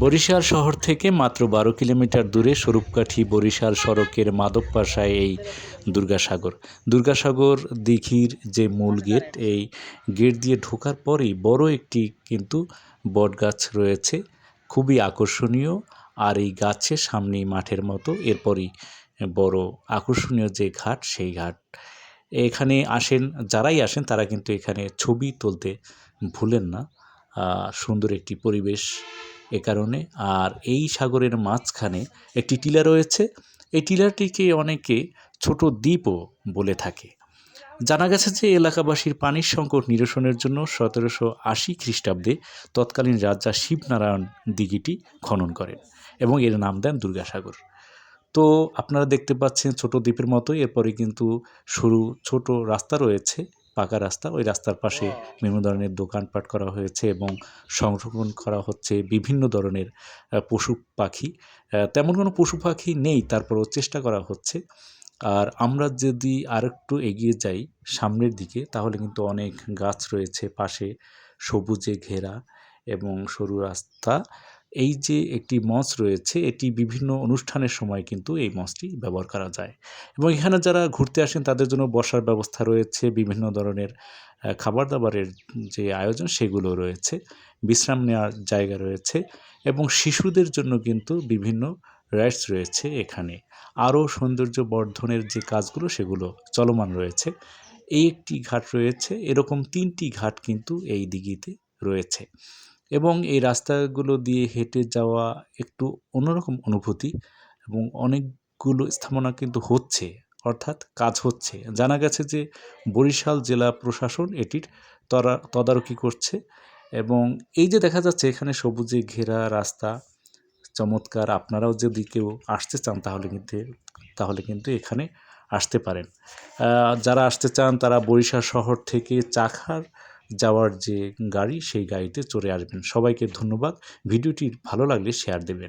বরিশাল শহর থেকে মাত্র বারো কিলোমিটার দূরে স্বরূপকাঠি বরিশাল সড়কের মাধবপাশায় এই দুর্গাসাগর। দুর্গাসাগর দিঘির যে মূল গেট, এই গেট দিয়ে ঢোকার পরেই বড় একটি কিন্তু বটগাছ রয়েছে। খুবই আকর্ষণীয় আর এই গাছের সামনেই মাঠের মতো। এরপরই বড় আকর্ষণীয় যে ঘাট, সেই ঘাট। এখানে আসেন, যারাই আসেন তারা কিন্তু এখানে ছবি তুলতে ভুলেন না। সুন্দর একটি পরিবেশ এ কারণে। আর এই সাগরের মাঝখানে একটি টিলা রয়েছে। এই টিলাটিকে অনেকে ছোট দ্বীপও বলে থাকে। জানা গেছে যে এলাকাবাসীর পানির সংকট নিরসনের জন্য সতেরোশো আশি খ্রিস্টাব্দে তৎকালীন রাজা শিবনারায়ণ দিঘিটি খনন করেন এবং এর নাম দেন দুর্গাসাগর। তো আপনারা দেখতে পাচ্ছেন ছোট দ্বীপের মতো। এরপরে কিন্তু সরু ছোট রাস্তা রয়েছে। পাকা রাস্তা ওই রাস্তার পাশে বিভিন্ন ধরনের দোকানপাট করা হয়েছে এবং সংরক্ষণ করা হচ্ছে বিভিন্ন ধরনের পশু পাখি। তেমন কোনো পশু পাখি নেই তারপরও চেষ্টা করা হচ্ছে। আর আমরা যদি আরেকটু এগিয়ে যাই সামনের দিকে তাহলে কিন্তু অনেক গাছ রয়েছে পাশে সবুজে ঘেরা। এবং সরু রাস্তা। এই যে একটি মঞ্চ রয়েছে, এটি বিভিন্ন অনুষ্ঠানের সময় কিন্তু এই মঞ্চটি ব্যবহার করা যায়। এবং এখানে যারা ঘুরতে আসেন, তাদের জন্য বসার ব্যবস্থা রয়েছে, বিভিন্ন ধরনের খাবার দাবারের যে আয়োজন সেগুলো রয়েছে, বিশ্রাম নেওয়ার জায়গা রয়েছে এবং শিশুদের জন্য কিন্তু বিভিন্ন রাইডস রয়েছে এখানে। আরও সৌন্দর্য বর্ধনের যে কাজগুলো, সেগুলো চলমান রয়েছে। এই একটি ঘাট রয়েছে, এরকম তিনটি ঘাট কিন্তু এই দিঘিতে রয়েছে। এবং এই রাস্তাগুলো দিয়ে হেঁটে যাওয়া একটু অন্যরকম অনুভূতি এবং অনেকগুলো স্থাপনা কিন্তু হচ্ছে, অর্থাৎ কাজ হচ্ছে। জানা গেছে যে বরিশাল জেলা প্রশাসন এটির তরা, তদারকি করছে এবং এই যে দেখা যাচ্ছে এখানে সবুজে ঘেরা রাস্তা, চমৎকার, আপনারাও যদি কেউ আসতে চান তাহলে কিন্তু তাহলে কিন্তু এখানে আসতে পারেন। যারা আসতে চান তারা বরিশাল শহর থেকে চাখার যাওয়ার যে গাড়ি সেই গাড়িতে চড়ে আসবেন। সবাইকে ধন্যবাদ। ভিডিওটি ভালো লাগলে শেয়ার দেবেন।